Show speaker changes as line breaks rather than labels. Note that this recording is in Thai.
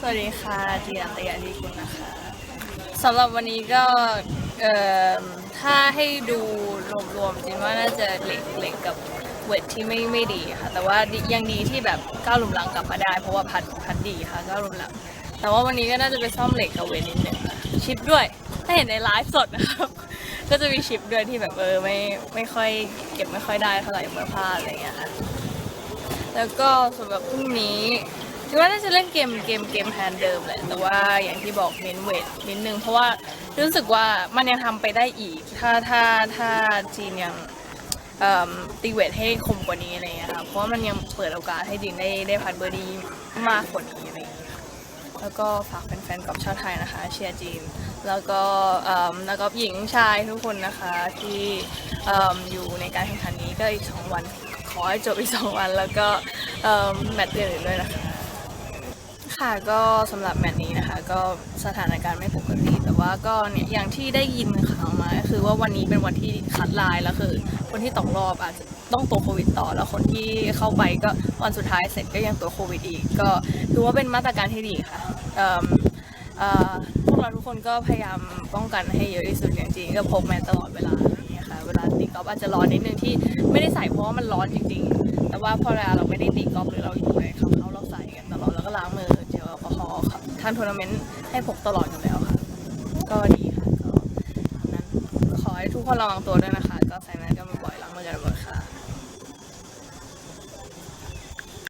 สวัสดีค่ะจีนันตยาดีกุลนะคะสำหรับวันนี้ก็เอ่อถ้าให้ดูรวมๆจริงว่าน่าจะเหล็กเหล็กกับเวทที่ไม่ไม่ดีค่ะ แต่ว่ายังดีที่แบบก้าวหลุมหลังกลับมาได้ เพราะว่าพัดพัดดีค่ะก้าวหลุมหลัง แต่ว่าวันนี้ก็น่าจะไปซ่อมเหล็กกับเวทนิดนึงค่ะชิปด้วย ถ้าเห็นในไลฟ์สดนะครับก็จะมีชิปด้วยที่แบบเออไม่ไม่ค่อยเก็บไม่ค่อยได้เท่าไหร่เมื่อพลาดอะไรอย่างเงี้ยค่ะแล้วก็สำหรับพรุ่งนี้ คิดว่าน่าจะเล่นเกมเกมเกมแพนเดิมแหละแต่ว่าอย่างที่บอกเน้นเวทนิดนึงเพราะว่ารู้สึกว่ามันยังทำไปได้อีก ถ้าถ้าถ้าจีนยังตีเวทให้คมกว่านี้อะไรเงี้ยค่ะเพราะว่ามันยังเปิดโอกาสให้จีนได้ได้พัดเบอร์ดีมากกว่านี้อะไรเงี้ยค่ะแล้วก็ฝากแฟนๆกับชาวไทยนะคะเชียร์จีน แล้วก็แล้วก็หญิงชายทุกคนนะคะที่เอิ่มอยู่ในการแข่งขันนี้ก็อีกสองวัน ขอให้จบอีกสองวัน แล้วก็แมตช์อื่นด้วยนะคะ ค่ะก็สำหรับแมตช์นี้นะคะ ก็สถานการณ์ไม่ปกติแต่ว่าก็เนี่ยอย่างที่ได้ยินข่าวมาก็คือว่าวันนี้เป็นวันที่คัดลายแล้วคือ คนที่ตกรอบอาจจะต้องตัวโควิดต่อแล้วคนที่เข้าไปก็วันสุดท้ายเสร็จก็ยังตัวโควิดอีก ก็ถือว่าเป็นมาตรการที่ดีค่ะพวกเราทุกคนก็พยายามป้องกันให้เยอะที่สุดอย่างจริงก็พกแมสตลอดเวลาอย่างเงี้ยค่ะเวลาตีกอล์ฟอาจจะร้อนนิดนึงที่ไม่ได้ใส่เพราะว่ามันร้อนจริง ๆ แต่ว่าพอเวลาเราไม่ได้ตีกอล์ฟหรือเราอยู่ในเขา ล์ครับทางทัวร์นาเมนต์ให้พกตลอดอยู่แล้วค่ะ ก็ดีค่ะก็นั้นขอให้ทุกคนระวังตัวด้วยนะคะ